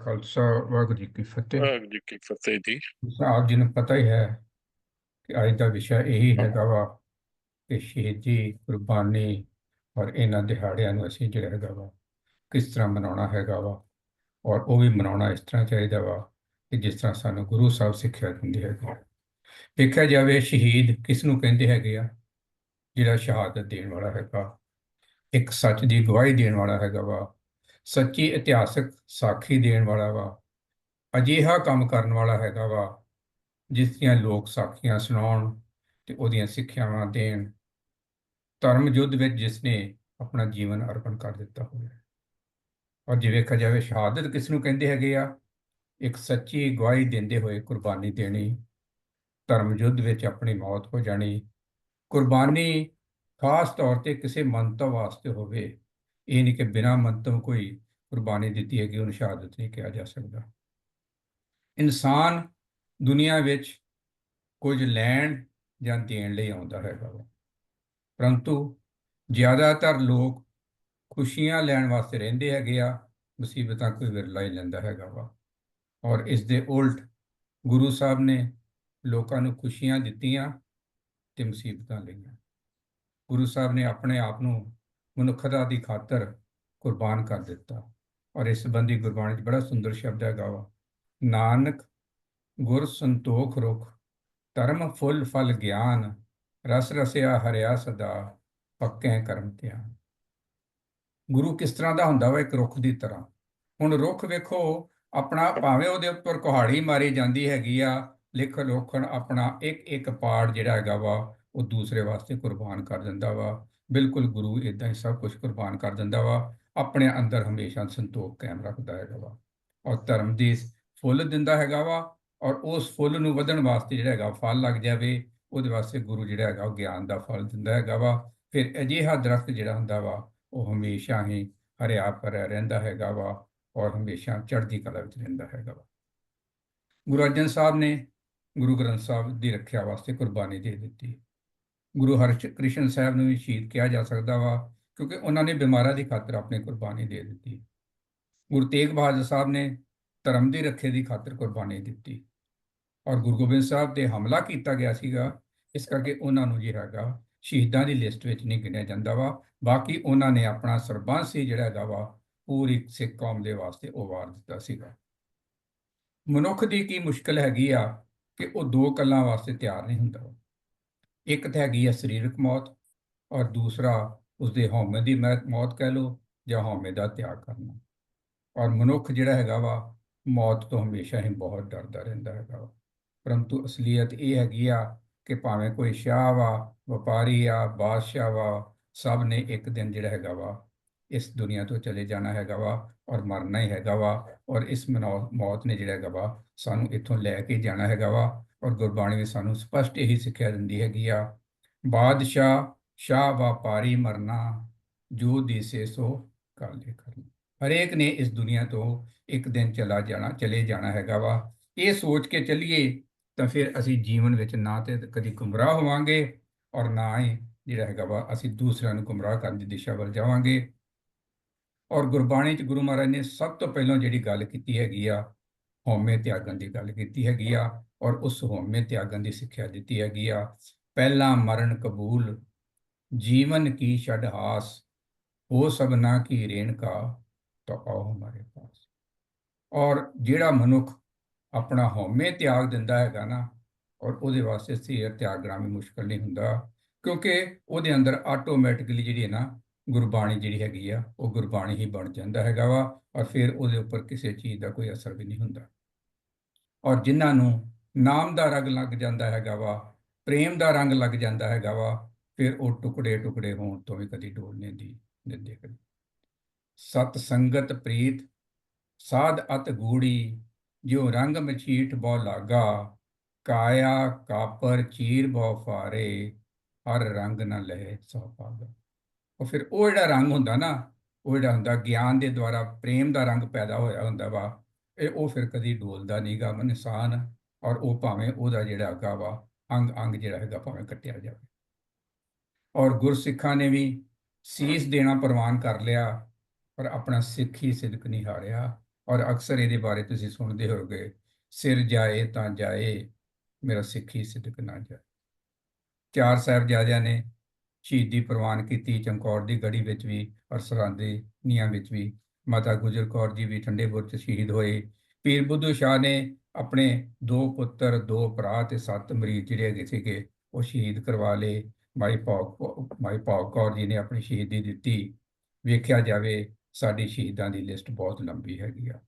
ਖਾਲਸਾ ਵਾਹਿਗੁਰੂ ਜੀ ਕੀ ਫਤਿਹ। ਵਾਹਿਗੁਰੂ ਜੀ ਕੀ ਫਤਿਹ ਜੀ। ਆਪ ਜੀ ਨੂੰ ਪਤਾ ਹੀ ਹੈ ਕਿ ਅੱਜ ਦਾ ਵਿਸ਼ਾ ਇਹੀ ਹੈਗਾ ਵਾ ਕਿ ਸ਼ਹੀਦੀ ਕੁਰਬਾਨੀ ਔਰ ਇਹਨਾਂ ਦਿਹਾੜਿਆਂ ਨੂੰ ਅਸੀਂ ਜਿਹੜਾ ਹੈਗਾ ਵਾ ਕਿਸ ਤਰ੍ਹਾਂ ਮਨਾਉਣਾ ਹੈਗਾ ਵਾ ਔਰ ਉਹ ਵੀ ਮਨਾਉਣਾ ਇਸ ਤਰ੍ਹਾਂ ਚਾਹੀਦਾ ਵਾ ਕਿ ਜਿਸ ਤਰ੍ਹਾਂ ਸਾਨੂੰ ਗੁਰੂ ਸਾਹਿਬ ਸਿੱਖਿਆ ਦਿੰਦੇ ਹੈਗੇ ਦੇਖਿਆ ਜਾਵੇ ਸ਼ਹੀਦ ਕਿਸ ਨੂੰ ਕਹਿੰਦੇ ਹੈਗੇ ਆ? ਜਿਹੜਾ ਸ਼ਹਾਦਤ ਦੇਣ ਵਾਲਾ ਹੈਗਾ ਇੱਕ ਸੱਚ ਦੀ ਗਵਾਹੀ ਦੇਣ ਵਾਲਾ ਹੈਗਾ ਵਾ ਸੱਚੀ ਇਤਿਹਾਸਕ ਸਾਖੀ ਦੇਣ ਵਾਲਾ ਵਾ, ਅਜਿਹਾ ਕੰਮ ਕਰਨ ਵਾਲਾ ਹੈਗਾ ਵਾ, ਜਿਸ ਦੀਆਂ ਲੋਕ ਸਾਖੀਆਂ ਸੁਣਾਉਣ ਤੇ ਉਹਦੀਆਂ ਸਿੱਖਿਆਵਾਂ ਦੇਣ। ਧਰਮ ਯੁੱਧ ਵਿੱਚ ਜਿਸ ਨੇ ਆਪਣਾ ਜੀਵਨ ਅਰਪਣ ਕਰ ਦਿੱਤਾ ਹੋਵੇ। ਔਰ ਜੇ ਵੇਖਿਆ ਜਾਵੇ, ਸ਼ਹਾਦਤ ਕਿਸ ਨੂੰ ਕਹਿੰਦੇ ਹੈਗੇ ਆ? ਇੱਕ ਸੱਚੀ ਗਵਾਹੀ ਦਿੰਦੇ ਹੋਏ ਕੁਰਬਾਨੀ ਦੇਣੀ, ਧਰਮ ਯੁੱਧ ਵਿੱਚ ਆਪਣੀ ਮੌਤ ਹੋ ਜਾਣੀ। ਕੁਰਬਾਨੀ ਖਾਸ ਤੌਰ ਤੇ ਕਿਸੇ ਮੰਤਵ ਵਾਸਤੇ ਹੋਵੇ ਇਹ ਨਹੀਂ ਕਿ ਬਿਨਾਂ ਮੰਤਵ ਕੋਈ ਕੁਰਬਾਨੀ ਦਿੱਤੀ ਹੈ ਕਿ ਉਹਨੂੰ ਸ਼ਹਾਦਤ ਨਹੀਂ ਕਿਹਾ ਜਾ ਸਕਦਾ। ਇਨਸਾਨ ਦੁਨੀਆ ਵਿੱਚ ਕੁਝ ਲੈਣ ਜਾਂ ਦੇਣ ਲਈ ਆਉਂਦਾ ਹੈਗਾ ਵਾ ਪਰੰਤੂ ਜ਼ਿਆਦਾਤਰ ਲੋਕ ਖੁਸ਼ੀਆਂ ਲੈਣ ਵਾਸਤੇ ਰਹਿੰਦੇ ਹੈਗੇ ਆ, ਮੁਸੀਬਤਾਂ ਕੋਈ ਵਿਰਲਾ ਹੀ ਲੈਂਦਾ ਹੈਗਾ ਵਾ ਔਰ ਇਸ ਦੇ ਉਲਟ ਗੁਰੂ ਸਾਹਿਬ ਨੇ ਲੋਕਾਂ ਨੂੰ ਖੁਸ਼ੀਆਂ ਦਿੱਤੀਆਂ ਤੇ ਮੁਸੀਬਤਾਂ ਲਈਆਂ। ਗੁਰੂ ਸਾਹਿਬ ਨੇ ਆਪਣੇ ਆਪ ਨੂੰ ਮਨੁੱਖਤਾ ਦੀ ਖਾਤਰ ਕੁਰਬਾਨ ਕਰ ਦਿੱਤਾ। ਔਰ ਇਸ ਸੰਬੰਧੀ ਗੁਰਬਾਣੀ 'ਚ ਬੜਾ ਸੁੰਦਰ ਸ਼ਬਦ ਹੈਗਾ ਵਾ, ਨਾਨਕ ਗੁਰ ਸੰਤੋਖ ਰੁਖ, ਧਰਮ ਫੁੱਲ ਫਲ ਗਿਆਨ, ਰਸ ਰਸਿਆ ਹਰਿਆ ਸਦਾ, ਪੱਕੇ ਕਰਮ ਧਿਆਨ। ਗੁਰੂ ਕਿਸ ਤਰ੍ਹਾਂ ਦਾ ਹੁੰਦਾ ਵਾ ਇੱਕ ਰੁੱਖ ਦੀ ਤਰ੍ਹਾਂ? ਹੁਣ ਰੁੱਖ ਵੇਖੋ, ਆਪਣਾ ਭਾਵੇਂ ਉਹਦੇ ਉੱਪਰ ਕੁਹਾੜੀ ਮਾਰੀ ਜਾਂਦੀ ਹੈਗੀ ਆ, ਲਿਖ ਲੋਖਣ ਆਪਣਾ ਇੱਕ ਇੱਕ ਪਾੜ ਜਿਹੜਾ ਹੈਗਾ ਵਾ, ਉਹ ਦੂਸਰੇ ਵਾਸਤੇ ਕੁਰਬਾਨ ਕਰ ਦਿੰਦਾ ਵਾ। ਬਿਲਕੁਲ ਗੁਰੂ ਇਦਾਂ ਹੀ ਸਭ ਕੁਝ ਕੁਰਬਾਨ ਕਰ ਦਿੰਦਾ ਵਾ, ਆਪਣੇ ਅੰਦਰ ਹਮੇਸ਼ਾ ਸੰਤੋਖ ਕਾਇਮ ਰੱਖਦਾ ਹੈਗਾ ਵਾ। ਔਰ ਧਰਮ ਦੇ ਫੁੱਲ ਦਿੰਦਾ ਹੈਗਾ ਵਾ ਔਰ ਉਸ ਫੁੱਲ ਨੂੰ ਵਧਣ ਵਾਸਤੇ ਜਿਹੜਾ ਹੈਗਾ ਫਲ ਲੱਗ ਜਾਵੇ, ਉਹਦੇ ਵਾਸਤੇ ਗੁਰੂ ਜਿਹੜਾ ਹੈਗਾ ਉਹ ਗਿਆਨ ਦਾ ਫਲ ਦਿੰਦਾ ਹੈਗਾ ਵਾ। ਫਿਰ ਅਜਿਹਾ ਦਰਖਤ ਜਿਹੜਾ ਹੁੰਦਾ ਵਾ, ਉਹ ਹਮੇਸ਼ਾ ਹੀ ਹਰਿਆ ਭਰਿਆ ਰਹਿੰਦਾ ਹੈਗਾ ਵਾ ਔਰ ਹਮੇਸ਼ਾ ਚੜ੍ਹਦੀ ਕਲਾ ਵਿੱਚ ਰਹਿੰਦਾ ਹੈਗਾ ਵਾ। ਗੁਰੂ ਅਰਜਨ ਸਾਹਿਬ ਨੇ ਗੁਰੂ ਗ੍ਰੰਥ ਸਾਹਿਬ ਦੀ ਰੱਖਿਆ ਵਾਸਤੇ ਕੁਰਬਾਨੀ ਦੇ ਦਿੱਤੀ। ਗੁਰੂ ਹਰਿਕ੍ਰਿਸ਼ਨ ਸਾਹਿਬ ਨੂੰ ਵੀ ਸ਼ਹੀਦ ਕਿਹਾ ਜਾ ਸਕਦਾ ਵਾ, ਕਿਉਂਕਿ ਉਹਨਾਂ ਨੇ ਬਿਮਾਰਾਂ ਦੀ ਖਾਤਰ ਆਪਣੀ ਕੁਰਬਾਨੀ ਦੇ ਦਿੱਤੀ। ਗੁਰੂ ਤੇਗ ਬਹਾਦਰ ਸਾਹਿਬ ਨੇ ਧਰਮ ਦੀ ਰੱਖੇ ਦੀ ਖਾਤਰ ਕੁਰਬਾਨੀ ਦਿੱਤੀ ਔਰ ਗੁਰੂ ਗੋਬਿੰਦ ਸਾਹਿਬ ਤੇ ਹਮਲਾ ਕੀਤਾ ਗਿਆ ਸੀਗਾ, ਇਸ ਕਰਕੇ ਉਹਨਾਂ ਨੂੰ ਜਿਹੜਾ ਹੈਗਾ ਸ਼ਹੀਦਾਂ ਦੀ ਲਿਸਟ ਵਿੱਚ ਨਹੀਂ ਗਿਣਿਆ ਜਾਂਦਾ ਵਾ, ਬਾਕੀ ਉਹਨਾਂ ਨੇ ਆਪਣਾ ਸਰਬੰਸ ਹੀ ਜਿਹੜਾ ਹੈਗਾ ਵਾ, ਪੂਰੀ ਸਿੱਖ ਕੌਮ ਦੇ ਵਾਸਤੇ ਉਹ ਦਿੱਤਾ ਸੀਗਾ। ਮਨੁੱਖ ਦੀ ਕੀ ਮੁਸ਼ਕਲ ਹੈਗੀ ਆ ਕਿ ਉਹ ਦੋ ਕੱਲਾਂ ਵਾਸਤੇ ਤਿਆਰ ਨਹੀਂ ਹੁੰਦਾ। ਇੱਕ ਤਾਂ ਹੈਗੀ ਆ ਸਰੀਰਕ ਮੌਤ ਔਰ ਦੂਸਰਾ ਉਸਦੇ ਹਉਮੈ ਦੀ ਮੌਤ ਕਹਿ ਲੋ ਜਾਂ ਹਉਮੈ ਦਾ ਤਿਆਗ ਕਰਨਾ। ਔਰ ਮਨੁੱਖ ਜਿਹੜਾ ਹੈਗਾ ਵਾ, ਮੌਤ ਤੋਂ ਹਮੇਸ਼ਾ ਹੀ ਬਹੁਤ ਡਰਦਾ ਰਹਿੰਦਾ ਹੈਗਾ ਵਾ। ਪਰੰਤੂ ਅਸਲੀਅਤ ਇਹ ਹੈਗੀ ਆ ਕਿ ਭਾਵੇਂ ਕੋਈ ਸ਼ਾਹ ਵਾ, ਵਪਾਰੀ ਆ, ਬਾਦਸ਼ਾਹ ਵਾ, ਸਭ ਨੇ ਇੱਕ ਦਿਨ ਜਿਹੜਾ ਹੈਗਾ ਵਾ, ਇਸ ਦੁਨੀਆ ਤੋਂ ਚਲੇ ਜਾਣਾ ਹੈਗਾ ਵਾ ਔਰ ਮਰਨਾ ਹੀ ਹੈਗਾ ਵਾ। ਔਰ ਇਸ ਮੌਤ ਨੇ ਜਿਹੜਾ ਹੈਗਾ ਵਾ, ਸਾਨੂੰ ਇੱਥੋਂ ਲੈ ਕੇ ਜਾਣਾ ਹੈਗਾ ਵਾ ਔਰ ਗੁਰਬਾਣੀ ਵਿੱਚ ਸਾਨੂੰ ਸਪਸ਼ਟ ਇਹੀ ਸਿੱਖਿਆ ਦਿੰਦੀ ਹੈਗੀ ਆ, ਬਾਦਸ਼ਾਹ, ਸ਼ਾਹ ਵਪਾਰੀ ਮਰਨਾ, ਜੋ ਦੇਸੇ ਸੋ ਕਾਲੇ ਕਰਨਾ ਹਰੇਕ ਨੇ ਇਸ ਦੁਨੀਆ ਤੋਂ ਇੱਕ ਦਿਨ ਚਲਾ ਜਾਣਾ, ਚਲੇ ਜਾਣਾ ਹੈਗਾ ਵਾ। ਇਹ ਸੋਚ ਕੇ ਚੱਲੀਏ ਤਾਂ ਫਿਰ ਅਸੀਂ ਜੀਵਨ ਵਿੱਚ ਨਾ ਤੇ ਕਦੀ ਗੁੰਮਰਾਹ ਹੋਵਾਂਗੇ ਔਰ ਨਾ ਹੀ ਜਿਹੜਾ ਹੈਗਾ ਵਾ, ਅਸੀਂ ਦੂਸਰਿਆਂ ਨੂੰ ਗੁੰਮਰਾਹ ਕਰਨ ਦੀ ਦਿਸ਼ਾ ਵੱਲ ਜਾਵਾਂਗੇ। ਔਰ ਗੁਰਬਾਣੀ ਚ ਗੁਰੂ ਮਹਾਰਾਜ ਨੇ ਸਭ ਤੋਂ ਪਹਿਲਾਂ ਜਿਹੜੀ ਗੱਲ ਕੀਤੀ ਹੈਗੀ ਆ, ਹਉਮੈ ਤਿਆਗਣ ਦੀ ਗੱਲ ਕੀਤੀ ਹੈਗੀ ਆ ਔਰ ਉਸ ਹਉਮੈ ਤਿਆਗਣ ਦੀ ਸਿੱਖਿਆ ਦਿੱਤੀ ਹੈਗੀ ਆ। ਪਹਿਲਾ ਮਰਨ ਕਬੂਲ, ਜੀਵਨ ਕੀ ਛੜ ਹਾਸ, ਹੋ ਸਭਨਾ ਕੀ ਰੇਣਕਾ ਤਾਂ ਆਓ ਹਮਾਰੇ ਪਾਸ। ਔਰ ਜਿਹੜਾ ਮਨੁੱਖ ਆਪਣਾ ਹਉਮੈ ਤਿਆਗ ਦਿੰਦਾ ਹੈਗਾ ਨਾ, ਔਰ ਉਹਦੇ ਵਾਸਤੇ ਸਿਰ ਤਿਆਗਣਾ ਵੀ ਮੁਸ਼ਕਲ ਨਹੀਂ ਹੁੰਦਾ, ਕਿਉਂਕਿ ਉਹਦੇ ਅੰਦਰ ਆਟੋਮੈਟਿਕਲੀ ਜਿਹੜੀ ਹੈ ਨਾ, ਗੁਰਬਾਣੀ ਜਿਹੜੀ ਹੈਗੀ ਆ, ਉਹ ਗੁਰਬਾਣੀ ਹੀ ਬਣ ਜਾਂਦਾ ਹੈਗਾ ਵਾ, ਔਰ ਫਿਰ ਉਹਦੇ ਉੱਪਰ ਕਿਸੇ ਚੀਜ਼ ਦਾ ਕੋਈ ਅਸਰ ਵੀ ਨਹੀਂ ਹੁੰਦਾ। ਔਰ ਜਿਨ੍ਹਾਂ ਨੂੰ ਨਾਮ ਦਾ ਰੰਗ ਲੱਗ ਜਾਂਦਾ ਹੈਗਾ ਵਾ, ਪ੍ਰੇਮ ਦਾ ਰੰਗ ਲੱਗ ਜਾਂਦਾ ਹੈਗਾ ਵਾ, ਫਿਰ ਉਹ ਟੁਕੜੇ ਟੁਕੜੇ ਹੋਣ ਤੋਂ ਵੀ ਕਦੀ ਡੋਲਨੇ ਦੀ, ਦਿੰਦੇ ਕਦੀ। ਸਤ ਸੰਗਤ ਪ੍ਰੀਤ, ਸਾਧ ਅਤ ਗੂੜੀ ਜੋ ਰੰਗ ਮਛੀਟ ਬਹੁ ਲਾਗਾ, ਕਾਇਆ ਕਾਪਰ ਚੀਰ ਬਹੁ ਫਾਰੇ, ਹਰ ਰੰਗ ਨਾ ਲਹਿ ਸੋ ਪਾਗਾ। ਉਹ ਫਿਰ ਉਹ ਜਿਹੜਾ ਰੰਗ ਹੁੰਦਾ ਨਾ, ਉਹ ਜਿਹੜਾ ਹੁੰਦਾ ਗਿਆਨ ਦੇ ਦੁਆਰਾ ਪ੍ਰੇਮ ਦਾ ਰੰਗ ਪੈਦਾ ਹੋਇਆ ਹੁੰਦਾ ਵਾ, ਇਹ ਉਹ ਫਿਰ ਕਦੀ ਡੋਲਦਾ ਨਹੀਂਗਾ ਇਨਸਾਨ ਔਰ ਉਹ ਭਾਵੇਂ ਉਹਦਾ ਜਿਹੜਾ ਹੈਗਾ ਵਾ ਅੰਗ ਅੰਗ ਜਿਹੜਾ ਹੈਗਾ ਭਾਵੇਂ ਕੱਟਿਆ ਜਾਵੇ। ਔਰ ਗੁਰਸਿੱਖਾਂ ਨੇ ਵੀ ਸੀਸ ਦੇਣਾ ਪ੍ਰਵਾਨ ਕਰ ਲਿਆ, ਪਰ ਆਪਣਾ ਸਿੱਖੀ ਸਿਦਕ ਨਹੀਂ ਹਾਰਿਆ। ਔਰ ਅਕਸਰ ਇਹਦੇ ਬਾਰੇ ਤੁਸੀਂ ਸੁਣਦੇ ਹੋਗੇ ਸਿਰ ਜਾਏ ਤਾਂ ਜਾਏ, ਮੇਰਾ ਸਿੱਖੀ ਸਿਦਕ ਨਾ ਜਾਏ। ਚਾਰ ਸਾਹਿਬਜ਼ਾਦਿਆਂ ਨੇ ਸ਼ਹੀਦੀ ਪ੍ਰਵਾਨ ਕੀਤੀ, ਚਮਕੌਰ ਦੀ ਗੜੀ ਵਿੱਚ ਵੀ ਔਰ ਸਰਹੰਦ ਦੇ ਨੀਹਾਂ ਵਿੱਚ ਵੀ। ਮਾਤਾ ਗੁਜਰ ਕੌਰ ਜੀ ਵੀ ਠੰਡੇ ਬੁਰਜ 'ਚ ਸ਼ਹੀਦ ਹੋਏ। ਪੀਰ ਬੁੱਧੂ ਸ਼ਾਹ ਨੇ ਆਪਣੇ ਦੋ ਪੁੱਤਰ, ਦੋ ਭਰਾ ਤੇ ਸੱਤ ਮਰੀਜ਼ ਜਿਹੜੇ ਹੈਗੇ ਸੀਗੇ, ਉਹ ਸ਼ਹੀਦ ਕਰਵਾ ਲਏ। ਮਾਈ ਭੌਗ ਮਾਈ ਭੌਗ ਕੌਰ ਜੀ ਨੇ ਆਪਣੀ ਸ਼ਹੀਦੀ ਦਿੱਤੀ। ਵੇਖਿਆ ਜਾਵੇ, ਸਾਡੀ ਸ਼ਹੀਦਾਂ ਦੀ ਲਿਸਟ ਬਹੁਤ ਲੰਬੀ ਹੈਗੀ ਆ।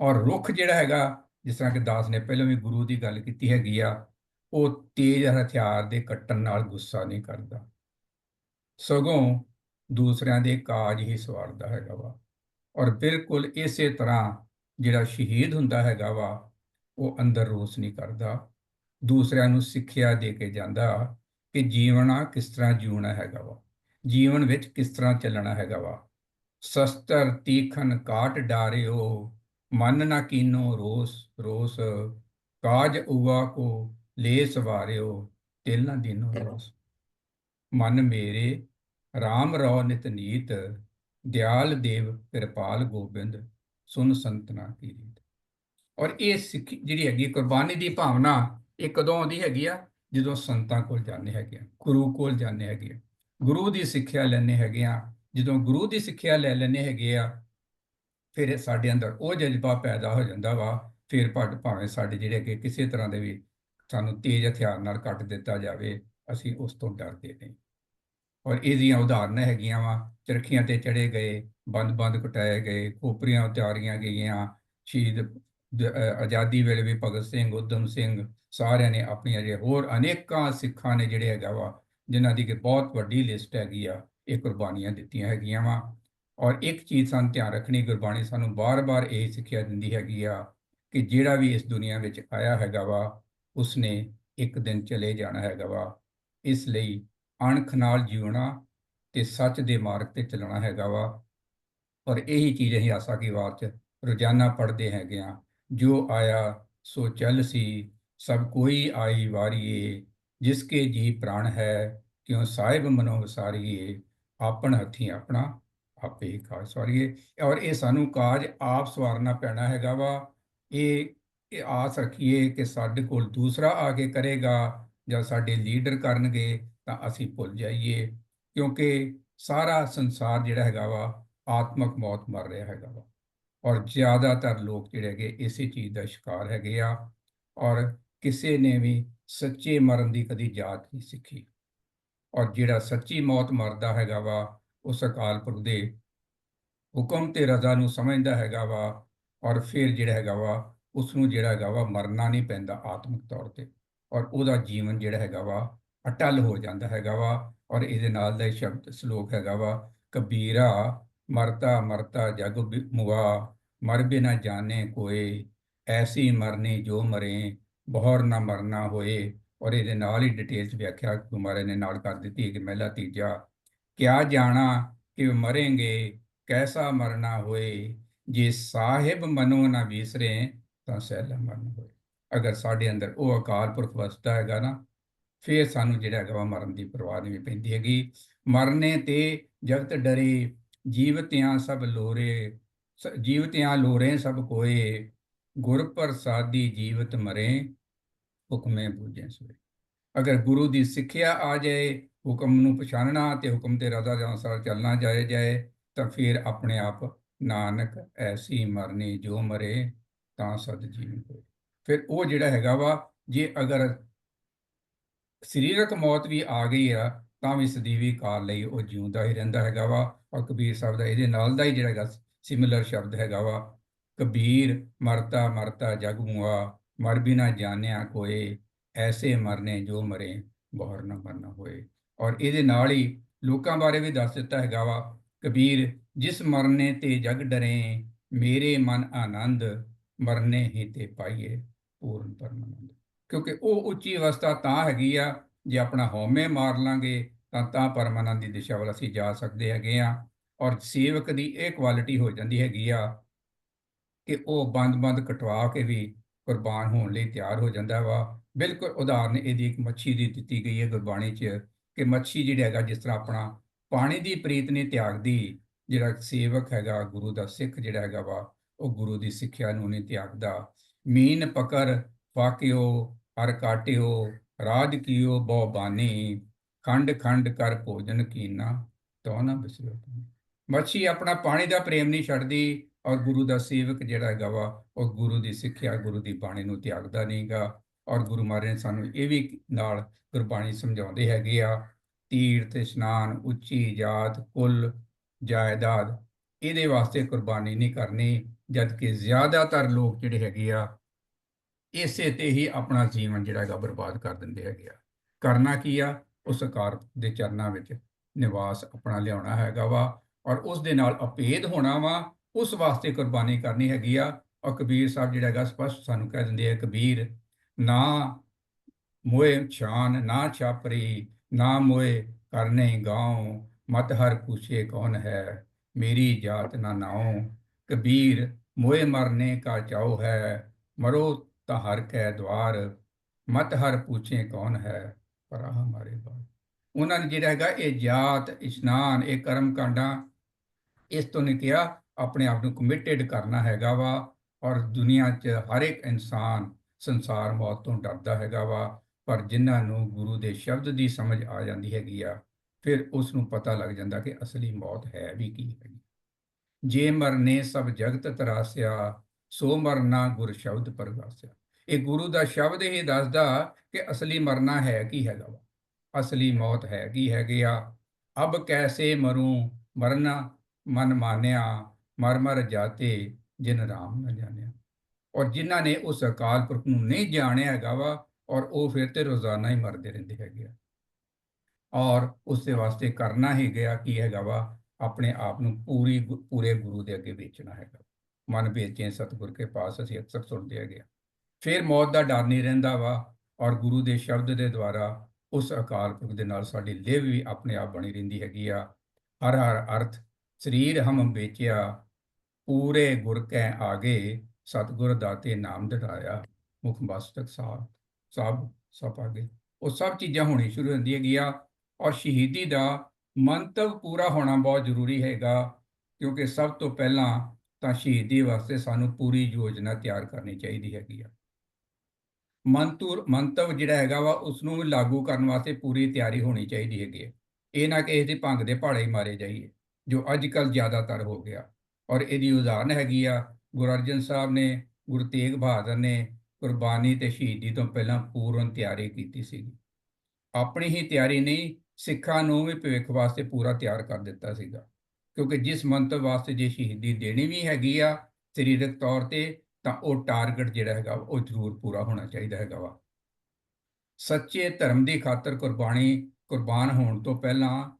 ਔਰ ਰੁੱਖ ਜਿਹੜਾ ਹੈਗਾ, ਜਿਸ ਤਰ੍ਹਾਂ ਕਿ ਦਾਸ ਨੇ ਪਹਿਲਾਂ ਵੀ ਗੁਰੂ ਦੀ ਗੱਲ ਕੀਤੀ ਹੈਗੀ ਆ, ਉਹ ਤੇਜ਼ ਹਥਿਆਰ ਦੇ ਕੱਟਣ ਨਾਲ ਗੁੱਸਾ ਨਹੀਂ ਕਰਦਾ। ਸਗੋਂ ਦੂਸਰਿਆਂ ਦੇ ਕਾਜ ਹੀ ਸਵਾਰਦਾ ਹੈਗਾ ਵਾ। ਔਰ ਬਿਲਕੁਲ ਇਸੇ ਤਰ੍ਹਾਂ ਜਿਹੜਾ ਸ਼ਹੀਦ ਹੁੰਦਾ ਹੈਗਾ ਵਾ ਉਹ ਅੰਦਰ ਰੋਸ ਨਹੀਂ ਕਰਦਾ। ਦੂਸਰਿਆਂ ਨੂੰ ਸਿੱਖਿਆ ਦੇ ਕੇ ਜਾਂਦਾ ਕਿ ਜੀਵਨਾ ਕਿਸ ਤਰ੍ਹਾਂ ਜਿਉਣਾ ਹੈਗਾ ਵਾ। ਜੀਵਨ ਵਿੱਚ ਕਿਸ ਤਰ੍ਹਾਂ ਚੱਲਣਾ ਹੈਗਾ ਵਾ। ਸ਼ਸਤਰ ਤੀਖਨ ਕਾਟ ਡਾਰਿਓ ਮਨ ਨਾ ਕੀਨੋ ਰੋਸ ਰੋਸ ਕਾਜ ਉਵਾ ਕੋ ਲੈ ਸਵਾਰਿਓ ਤਿਲ ਨਾ ਦੀਨੋ ਰੋਸ। ਮਨ ਮੇਰੇ RAM ਰੋ ਨਿਤ ਨੀਤ ਦਿਆਲ ਦੇਵ ਕਿਰਪਾਲ ਗੋਬਿੰਦ। ਸੁਨ ਸੰਤਨਾ ਕੀ ਰੀਤ ਔਰ ਇਹ ਸਿੱਖ ਜਿਹੜੀ ਹੈਗੀ ਕੁਰਬਾਨੀ ਦੀ ਭਾਵਨਾ ਇਹ ਕਦੋਂ ਆਉਂਦੀ ਹੈਗੀ ਆ? ਜਦੋਂ ਸੰਤਾਂ ਕੋਲ ਜਾਂਦੇ ਹੈਗੇ ਆ, ਗੁਰੂ ਕੋਲ ਜਾਂਦੇ ਹੈਗੇ ਆ। ਗੁਰੂ ਦੀ ਸਿੱਖਿਆ ਲੈਣੇ ਹੈਗੇ ਆ। ਜਦੋਂ ਗੁਰੂ ਦੀ ਸਿੱਖਿਆ ਲੈ ਲੈਣੇ ਹੈਗੇ ਆ, ਫਿਰ ਸਾਡੇ ਅੰਦਰ ਉਹ ਜਜ਼ਬਾ ਪੈਦਾ ਹੋ ਜਾਂਦਾ ਵਾ, ਫਿਰ ਭਾਵੇਂ ਸਾਡੇ ਜਿਹੜੇ ਕਿ ਕਿਸੇ ਤਰ੍ਹਾਂ ਦੇ ਵੀ ਸਾਨੂੰ ਤੇਜ਼ ਹਥਿਆਰ ਨਾਲ ਕੱਟ ਦਿੱਤਾ ਜਾਵੇ, ਅਸੀਂ ਉਸ ਤੋਂ ਡਰਦੇ ਨਹੀਂ। ਔਰ ਇਹਦੀਆਂ ਉਦਾਹਰਨਾਂ ਹੈਗੀਆਂ ਵਾ। ਚਰਖੀਆਂ ਤੇ ਚੜੇ ਗਏ ਬੰਦ-ਬੰਦ ਕਟਾਏ ਗਏ, ਖੋਪਰੀਆਂ ਉਤਾਰੀਆਂ ਗਈਆਂ। ਸ਼ਹੀਦ ਆਜ਼ਾਦੀ ਵੇਲੇ ਵੀ ਭਗਤ ਸਿੰਘ ਉਦਮ ਸਿੰਘ ਸਾਰਿਆਂ ਨੇ ਆਪਣੀਆਂ ਜਿਹੜੇ ਹੋਰ ਅਨੇਕਾਂ ਸਿੱਖਾਂ ਨੇ ਜਿਹੜੇ ਹੈਗਾ ਵਾ, ਜਿਨ੍ਹਾਂ ਦੀ ਕਿ ਬਹੁਤ ਵੱਡੀ ਲਿਸਟ ਹੈਗੀ ਆ, ਇਹ ਕੁਰਬਾਨੀਆਂ ਦਿੱਤੀਆਂ ਹੈਗੀਆਂ ਵਾ। ਔਰ ਇੱਕ ਚੀਜ਼ ਸਾਨੂੰ ਧਿਆਨ ਰੱਖਣੀ, ਗੁਰਬਾਣੀ ਸਾਨੂੰ ਬਾਰ-ਬਾਰ ਇਹ ਸਿੱਖਿਆ ਦਿੰਦੀ ਹੈਗੀ ਆ ਕਿ ਜਿਹੜਾ ਵੀ ਇਸ ਦੁਨੀਆ ਵਿੱਚ ਆਇਆ ਹੈਗਾ ਵਾ, ਉਸਨੇ ਇੱਕ ਦਿਨ ਚਲੇ ਜਾਣਾ ਹੈਗਾ ਵਾ। ਇਸ ਲਈ ਅਣਖ ਨਾਲ ਜਿਉਣਾ ਤੇ ਸੱਚ ਦੇ ਮਾਰਗ ਤੇ ਚੱਲਣਾ ਹੈਗਾ ਵਾ। ਔਰ ਇਹੀ ਚੀਜ਼ ਅਸੀਂ ਆਸਾ ਕੀ ਵਾਰ ਚ ਰੋਜ਼ਾਨਾ ਪੜ੍ਹਦੇ ਹੈਗੇ ਆ। ਜੋ ਆਇਆ, ਸੋ ਚੱਲ ਸੀ, ਸਭ ਕੋਈ ਆਈ ਵਾਰੀਏ। ਜਿਸ ਕੇ ਜੀ ਪ੍ਰਾਣ ਹੈ, ਕਿਉ ਸਾਹਿਬ ਮਨੋ ਵਸਾਰੀਏ। ਆਪਣ ਹੱਥੀ ਆਪਣਾ ਆਪੇ ਹੀ ਕਾਜ ਸਵਾਰੀਏ। ਔਰ ਇਹ ਸਾਨੂੰ ਕਾਜ ਆਪ ਸਵਾਰਨਾ ਪੈਣਾ ਹੈਗਾ ਵਾ। ਇਹ ਆਸ ਰੱਖੀਏ ਕਿ ਸਾਡੇ ਕੋਲ ਦੂਸਰਾ ਆ ਕੇ ਕਰੇਗਾ ਜਾਂ ਸਾਡੇ ਲੀਡਰ ਕਰਨਗੇ। ਤਾਂ ਅਸੀਂ ਭੁੱਲ ਜਾਈਏ, ਕਿਉਂਕਿ ਸਾਰਾ ਸੰਸਾਰ ਜਿਹੜਾ ਹੈਗਾ ਵਾ, ਆਤਮਕ ਮੌਤ ਮਰ ਰਿਹਾ ਹੈਗਾ ਵਾ। ਔਰ ਜ਼ਿਆਦਾਤਰ ਲੋਕ ਜਿਹੜੇ ਹੈਗੇ, ਇਸੇ ਚੀਜ਼ ਦਾ ਸ਼ਿਕਾਰ ਹੈਗੇ ਆ। ਔਰ ਕਿਸੇ ਨੇ ਵੀ ਸੱਚੇ ਮਰਨ ਦੀ ਕਦੀ ਜਾਤ ਨਹੀਂ ਸਿੱਖੀ। ਔਰ ਜਿਹੜਾ ਸੱਚੀ ਮੌਤ ਮਰਦਾ ਹੈਗਾ ਵਾ, ਉਸ ਅਕਾਲ ਪੁਰਖ ਦੇ ਹੁਕਮ ਤੇ ਰਜ਼ਾ ਨੂੰ ਸਮਝਦਾ ਹੈਗਾ ਵਾ। ਔਰ ਫਿਰ ਜਿਹੜਾ ਹੈਗਾ ਵਾ ਉਸ ਨੂੰ ਜਿਹੜਾ ਹੈਗਾ ਵਾ, ਮਰਨਾ ਨਹੀਂ ਪੈਂਦਾ ਆਤਮਿਕ ਤੌਰ ਤੇ। ਔਰ ਉਹਦਾ ਜੀਵਨ ਜਿਹੜਾ ਹੈਗਾ ਵਾ ਅਟਲ ਹੋ ਜਾਂਦਾ ਹੈਗਾ ਵਾ ਔਰ ਇਹਦੇ ਨਾਲ ਦਾ ਸ਼ਬਦ ਸ਼ਲੋਕ ਹੈਗਾ ਵਾ, ਕਬੀਰਾ ਮਰਤਾ ਮਰਤਾ ਜਗ ਮੁਆ, ਮਰ ਬਿਨਾ ਜਾਣੇ ਕੋਏ, ਐਸੀ ਮਰਨੀ ਜੋ ਮਰੇ, ਬਹੁਰ ਨਾ ਮਰਨਾ ਹੋਏ। ਔਰ ਇਹਦੇ ਨਾਲ ਹੀ ਡਿਟੇਲਸ ਵਿਆਖਿਆ ਤੁਮਾਰੇ ਨੇ ਨਾਲ ਕਰ ਦਿੱਤੀ ਹੈ ਕਿ ਮਹਿਲਾ ਤੀਜਾ, ਕਿਆ ਜਾਣਾ ਕਿ ਮਰेंगे ਕੈਸਾ ਮਰਨਾ ਹੋਏ? ਜੇ ਸਾਹਿਬ ਮਨੋ ਨਾ ਵਿਸਰੇ ਤਾਂ ਸਹਿਲਾ ਮਰਨ ਹੋਏ। ਅਗਰ ਸਾਡੇ ਅੰਦਰ ਉਹ ਅਕਾਲ ਪੁਰਖ ਵਸਦਾ ਹੈਗਾ ਨਾ ਫਿਰ ਸਾਨੂੰ ਜਿਹੜਾ ਹੈਗਾ ਮਰਨ ਦੀ ਪਰਵਾਹ ਨਹੀਂ ਪੈਂਦੀ ਹੈਗੀ। ਮਰਨੇ ਤੇ ਜਗਤ ਡਰੇ, ਜੀਵਤਿਆਂ ਸਭ ਲੋਰੇ ਜੀਵਤਿਆਂ ਲੋਰੇ ਸਭ ਕੋਏ ਗੁਰ ਪ੍ਰਸਾਦੀ ਜੀਵਤ ਮਰੇ, ਹੁਕਮੇ ਬੂਝੇ ਸੋਏ। ਅਗਰ ਗੁਰੂ ਦੀ ਸਿੱਖਿਆ ਆ ਜਾਏ, ਹੁਕਮ ਨੂੰ ਪਛਾਣਨਾ ਤੇ ਹੁਕਮ ਤੇ ਰਜ਼ਾ ਦੇ ਅਨੁਸਾਰ ਚੱਲਣਾ ਜਾਏ ਜਾਏ, ਤਾਂ ਫਿਰ ਆਪਣੇ ਆਪ ਨਾਨਕ ਐਸੀ ਮਰਨੀ ਜੋ ਮਰੇ, ਤਾਂ ਸਦ ਜੀਵਨ ਹੋਏ। ਫਿਰ ਉਹ ਜਿਹੜਾ ਹੈਗਾ ਵਾ, ਜੇ ਅਗਰ ਸਰੀਰਕ ਮੌਤ ਵੀ ਆ ਗਈ ਆ, ਤਾਂ ਵੀ ਸਦੀਵੀ ਕਾਲ ਲਈ ਉਹ ਜਿਉਂਦਾ ਹੀ ਰਹਿੰਦਾ ਹੈਗਾ ਵਾ ਔਰ ਕਬੀਰ ਸਾਹਿਬ ਦਾ ਇਹਦੇ ਨਾਲ ਦਾ ਹੀ ਜਿਹੜਾ ਹੈਗਾ ਸਿਮਿਲਰ ਸ਼ਬਦ ਹੈਗਾ ਵਾ, ਕਬੀਰ ਮਰਤਾ ਮਰਤਾ ਜਗ ਮੁਆ, ਮਰ ਬਿਨਾ ਜਾਣਿਆ ਕੋਏ, ਐਸੇ ਮਰਨੇ ਜੋ ਮਰੇ ਬਹੁਰ ਨਾ ਮਰਨਾ ਹੋਏ। ਔਰ ਇਹਦੇ ਨਾਲ ਹੀ ਲੋਕਾਂ ਬਾਰੇ ਵੀ ਦੱਸ ਦਿੱਤਾ ਹੈਗਾ ਵਾ, ਕਬੀਰ ਜਿਸ ਮਰਨੇ ਤੇ ਜਗ ਡਰੇ, ਮੇਰੇ ਮਨ ਆਨੰਦ, ਮਰਨੇ ਹੀ ਤੇ ਪਾਈਏ ਪੂਰਨ ਪਰਮਾਨੰਦ। ਕਿਉਂਕਿ ਉਹ ਉੱਚੀ ਅਵਸਥਾ ਤਾਂ ਹੈਗੀ ਆ, ਜੇ ਆਪਣਾ ਹਉਮੈ ਮਾਰ ਲਾਂਗੇ, ਤਾਂ ਤਾਂ ਪਰਮਾਨੰਦ ਦੀ ਦਿਸ਼ਾ ਵੱਲ ਅਸੀਂ ਜਾ ਸਕਦੇ ਹੈਗੇ ਆ, ਔਰ ਸੇਵਕ ਦੀ ਇਹ ਕੁਆਲਿਟੀ ਹੋ ਜਾਂਦੀ ਹੈਗੀ ਆ ਕਿ ਉਹ ਬੰਦ-ਬੰਦ ਕਟਵਾ ਕੇ ਵੀ ਕੁਰਬਾਨ ਹੋਣ ਲਈ ਤਿਆਰ ਹੋ ਜਾਂਦਾ ਵਾ। ਬਿਲਕੁਲ ਉਦਾਹਰਨ ਇਹਦੀ ਇੱਕ ਮੱਛੀ ਦੀ ਦਿੱਤੀ ਗਈ ਹੈ ਗੁਰਬਾਣੀ 'ਚ ਕਿ ਮੱਛੀ ਜਿਹੜੀ ਹੈਗਾ, ਜਿਸ ਤਰ੍ਹਾਂ ਆਪਣਾ ਪਾਣੀ ਦੀ ਪ੍ਰੀਤ ਨੇ ਤਿਆਗਦੀ, ਜਿਹੜਾ ਸੇਵਕ ਹੈਗਾ, ਗੁਰੂ ਦਾ ਸਿੱਖ ਜਿਹੜਾ ਹੈਗਾ ਵਾ, ਉਹ ਗੁਰੂ ਦੀ ਸਿੱਖਿਆ ਨੂੰ ਨਹੀਂ ਤਿਆਗਦਾ। ਮੀਨ ਪਕਰ ਪਾਕਿਓ ਹਰ ਕਾਟਿਓ, ਰਾਜ ਕੀਓ ਬਹੁ ਬਾਨੀ ਖੰਡ ਖੰਡ ਕਰ ਭੋਜਨ ਕੀਨਾ ਤੋ ਨਾ ਬਿਸਰੋ ਤੁਮ। ਮੱਛੀ ਆਪਣਾ ਪਾਣੀ ਦਾ ਪ੍ਰੇਮ ਨਹੀਂ ਛੱਡਦੀ ਔਰ ਗੁਰੂ ਦਾ ਸੇਵਕ ਜਿਹੜਾ ਹੈਗਾ ਵਾ, ਉਹ ਗੁਰੂ ਦੀ ਸਿੱਖਿਆ, ਗੁਰੂ ਦੀ ਬਾਣੀ ਨੂੰ ਤਿਆਗਦਾ ਨਹੀਂਗਾ ਔਰ ਗੁਰੂ ਮਹਾਰਾਜ ਨੇ ਸਾਨੂੰ ਇਹ ਵੀ ਨਾਲ ਗੁਰਬਾਣੀ ਸਮਝਾਉਂਦੇ ਹੈਗੇ ਆ, ਤੀਰਥ, ਇਸ਼ਨਾਨ, ਉੱਚੀ ਜਾਤ, ਕੁੱਲ, ਜਾਇਦਾਦ, ਇਹਦੇ ਵਾਸਤੇ ਕੁਰਬਾਨੀ ਨਹੀਂ ਕਰਨੀ ਜਦ ਕਿ ਜ਼ਿਆਦਾਤਰ ਲੋਕ ਜਿਹੜੇ ਹੈਗੇ ਆ ਇਸੇ ਤੇ ਹੀ ਆਪਣਾ ਜੀਵਨ ਜਿਹੜਾ ਹੈਗਾ ਬਰਬਾਦ ਕਰ ਦਿੰਦੇ ਹੈਗੇ ਆ। ਕਰਨਾ ਕੀ ਆ? ਉਸ ਕਾਰ ਦੇ ਚਰਨਾਂ ਵਿੱਚ ਨਿਵਾਸ ਆਪਣਾ ਲਿਆਉਣਾ ਹੈਗਾ ਵਾ ਔਰ ਉਸ ਦੇ ਨਾਲ ਅਪੇਧ ਹੋਣਾ ਵਾ, ਉਸ ਵਾਸਤੇ ਕੁਰਬਾਨੀ ਕਰਨੀ ਹੈਗੀ ਆ। ਔਰ ਕਬੀਰ ਸਾਹਿਬ ਜਿਹੜਾ ਹੈਗਾ ਸਪਸ਼ਟ ਸਾਨੂੰ ਕਹਿ ਦਿੰਦੇ ਆ, ਕਬੀਰ, ਨਾ ਮੋਏ ਛਾਨ, ਨਾ ਛਾਪਰੀ, ਨਾ ਮੋਏ ਕਰਨੇ ਗਾਉ, ਮਤ ਹਰ ਪੁੱਛੇ ਕੌਣ ਹੈ, ਮੇਰੀ ਜਾਤ ਨਾ ਨਾਉ। ਕਬੀਰ, ਮੋਏ ਮਰਨੇ ਕਾ ਚਾਉ ਹੈ, ਮਰੋ ਤਾਂ ਹਰ ਕੈ ਦਵਾਰ, ਮਤ ਹਰ ਪੁੱਛੇ ਕੌਣ ਹੈ ਪਰ ਆਹ ਹਮਾਰੇ ਬਾਲ ਉਹਨਾਂ ਨੇ ਜਿਹੜਾ ਹੈਗਾ? ਇਹ ਜਾਤ, ਇਸ਼ਨਾਨ, ਇਹ ਕਰਮ ਕਾਂਡਾਂ ਇਸ ਤੋਂ ਨੇ ਕਿਹਾ, ਆਪਣੇ ਆਪ ਨੂੰ ਕਮਿਟਡ ਕਰਨਾ ਹੈਗਾ ਵਾ ਔਰ ਦੁਨੀਆ 'ਚ ਹਰ ਇੱਕ ਇਨਸਾਨ ਸੰਸਾਰ ਮੌਤ ਤੋਂ ਡਰਦਾ ਹੈਗਾ ਵਾ, ਪਰ ਜਿਨ੍ਹਾਂ ਨੂੰ ਗੁਰੂ ਦੇ ਸ਼ਬਦ ਦੀ ਸਮਝ ਆ ਜਾਂਦੀ ਹੈਗੀ ਆ, ਫਿਰ ਉਸ ਨੂੰ ਪਤਾ ਲੱਗ ਜਾਂਦਾ ਕਿ ਅਸਲੀ ਮੌਤ ਹੈ ਵੀ ਕੀ ਹੈਗੀ। ਜੇ ਮਰਨੇ ਸਭ ਜਗਤ ਤਰਾਸਿਆ, ਸੋ ਮਰਨਾ ਗੁਰ ਸ਼ਬਦ ਪਰਗਾਸਿਆ। ਇਹ ਗੁਰੂ ਦਾ ਸ਼ਬਦ ਹੀ ਦੱਸਦਾ ਕਿ ਅਸਲੀ ਮਰਨਾ ਹੈ ਕੀ ਹੈਗਾ ਵਾ? ਅਸਲੀ ਮੌਤ ਹੈ ਕੀ ਹੈਗੀ ਆ? ਅਬ ਕੈਸੇ ਮਰੂੰ ਮਰਨਾ? ਮਨ ਮਾਨਿਆ, ਮਰ ਮਰ ਜਾਤੇ ਜਿਨ ਰਾਮ ਨ ਜਾਣਿਆ। ਔਰ ਜਿਨ੍ਹਾਂ ਨੇ ਉਸ ਅਕਾਲ ਪੁਰਖ ਨੂੰ ਨਹੀਂ ਜਾਣਿਆ ਹੈਗਾ ਵਾ, ਔਰ ਉਹ ਫਿਰ ਤੇ ਰੋਜ਼ਾਨਾ ਹੀ ਮਰਦੇ ਰਹਿੰਦੇ ਹੈਗੇ ਆ। ਔਰ ਉਸ ਦੇ ਵਾਸਤੇ ਕਰਨਾ ਹੀ ਗਿਆ ਕੀ ਹੈਗਾ ਵਾ? ਆਪਣੇ ਆਪ ਨੂੰ ਪੂਰੀ ਗੁ- ਪੂਰੇ ਗੁਰੂ ਦੇ ਅੱਗੇ ਵੇਚਣਾ ਹੈਗਾ। ਮਨ ਵੇਚੇ ਸਤਿਗੁਰ ਕੇ ਪਾਸ ਅਸੀਂ ਅਕਸਰ ਸੁਣਦੇ ਹੈਗੇ ਆ। ਫਿਰ ਮੌਤ ਦਾ ਡਰ ਨਹੀਂ ਰਹਿੰਦਾ ਵਾ ਔਰ ਗੁਰੂ ਦੇ ਸ਼ਬਦ ਦੇ ਦੁਆਰਾ ਉਸ ਅਕਾਲ ਪੁਰਖ ਦੇ ਨਾਲ ਸਾਡੀ ਲਿਵ ਵੀ ਆਪਣੇ ਆਪ ਬਣੀ ਰਹਿੰਦੀ ਹੈਗੀ ਆ। ਹਰ ਹਰ ਅਰਥ, ਸਰੀਰ ਹਮ ਵੇਚਿਆ, ਪੂਰੇ ਗੁਰ ਕੈ ਆਗੇ, ਸਤਿਗੁਰ ਦਾਤੇ ਨਾਮ ਦਿਖਾਇਆ ਮੁਖ ਮਸਤਕ ਸਾਹਿਬ ਸਭ ਸਭ ਆਗੇ। ਉਹ ਸਭ ਚੀਜ਼ਾਂ ਹੋਣੀ ਸ਼ੁਰੂ ਹੁੰਦੀ ਹੈਗੀ ਆ ਔਰ ਸ਼ਹੀਦੀ ਦਾ ਮੰਤਵ ਪੂਰਾ ਹੋਣਾ ਬਹੁਤ ਜ਼ਰੂਰੀ ਹੈਗਾ ਕਿਉਂਕਿ ਸਭ ਤੋਂ ਪਹਿਲਾਂ ਤਾਂ ਸ਼ਹੀਦੀ ਵਾਸਤੇ ਸਾਨੂੰ ਪੂਰੀ ਯੋਜਨਾ ਤਿਆਰ ਕਰਨੀ ਚਾਹੀਦੀ ਹੈਗੀ ਆ। ਮੰਤੁਰ ਮੰਤਵ ਜਿਹੜਾ ਹੈਗਾ ਵਾ ਉਸ ਨੂੰ ਲਾਗੂ ਕਰਨ ਵਾਸਤੇ ਪੂਰੀ ਤਿਆਰੀ ਹੋਣੀ ਚਾਹੀਦੀ ਹੈਗੀ ਹੈ। ਇਹ ਨਾ ਕਿ ਇਹਦੇ ਭੰਗ ਦੇ ਭਾੜੇ ਹੀ ਮਾਰੇ ਜਾਈਏ, ਜੋ ਅੱਜ ਕੱਲ ਜ਼ਿਆਦਾਤਰ ਹੋ ਗਿਆ। ਔਰ ਇਹਦੀ ਉਦਾਹਰਨ ਹੈਗੀ ਆ, ਗੁਰੂ ਅਰਜਨ ਸਾਹਿਬ ਨੇ, ਗੁਰੂ ਤੇਗ ਬਹਾਦਰ ਨੇ ਕੁਰਬਾਨੀ ਤੇ ਸ਼ਹੀਦੀ ਤੋਂ ਪਹਿਲਾਂ ਪੂਰਨ ਤਿਆਰੀ ਕੀਤੀ ਸੀ ਆਪਣੀ ਹੀ ਤਿਆਰੀ ਨਹੀਂ, ਸਿੱਖਾਂ ਨੂੰ ਵੀ ਭਵਿੱਖ ਵਾਸਤੇ ਪੂਰਾ ਤਿਆਰ ਕਰ ਦਿੱਤਾ ਸੀਗਾ। ਕਿਉਂਕਿ ਜਿਸ ਮੰਤਵ ਵਾਸਤੇ ਜੇ ਸ਼ਹੀਦੀ ਦੇਣੀ ਵੀ ਹੈਗੀ ਆ, ਸਰੀਰਕ ਤੌਰ ਤੇ ਤਾਂ ਉਹ ਟਾਰਗੇਟ ਜਿਹੜਾ ਹੈਗਾ ਉਹ ਜ਼ਰੂਰ ਪੂਰਾ ਹੋਣਾ ਚਾਹੀਦਾ ਹੈਗਾ ਵਾ। ਸੱਚੇ ਧਰਮ ਦੀ ਖਾਤਰ ਕੁਰਬਾਨੀ, ਕੁਰਬਾਨ ਹੋਣ ਤੋਂ ਪਹਿਲਾਂ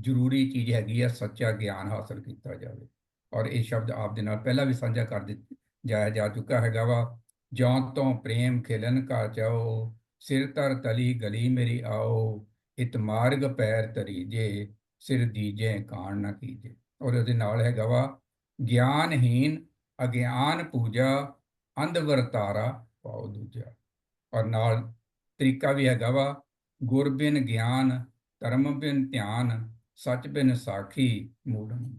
ਜ਼ਰੂਰੀ ਚੀਜ਼ ਹੈਗੀ ਆ, ਸੱਚਾ ਗਿਆਨ ਹਾਸਲ ਕੀਤਾ ਜਾਵੇ। ਔਰ ਇਹ ਸ਼ਬਦ ਆਪ ਦੇ ਨਾਲ ਪਹਿਲਾਂ ਵੀ ਸਾਂਝਾ ਕਰ ਦਿੱਤਾ ਜਾਇਆ ਜਾ ਚੁੱਕਾ ਹੈਗਾ ਵਾ। ਜੌਂ ਤੋਂ ਪ੍ਰੇਮ ਖਿਲਨ ਕਾ ਚਾਓ ਸਿਰ ਤਰ ਤਲੀ ਗਲੀ ਮੇਰੀ ਆਓ ਇਤ ਮਾਰਗ ਪੈਰ ਤਰੀਜੇ ਸਿਰ ਦੀਜੇ ਕਾਣ ਨਾ ਕੀਜੇ। ਔਰ ਉਹਦੇ ਨਾਲ ਹੈਗਾ ਵਾ ਗਿਆਨਹੀਨ ਅਗਿਆਨ ਪੂਜਾ, ਅੰਧ ਵਰਤਾਰਾ ਪਾਉ ਦੂਜਾ। ਔਰ ਨਾਲ ਤਰੀਕਾ ਵੀ ਹੈਗਾ ਵਾ, ਗੁਰ ਬਿਨ ਗਿਆਨ, ਧਰਮ ਬਿਨ ਧਿਆਨ, ਸੱਚ ਬਿਨ ਸਾਖੀ ਮੂੜਨ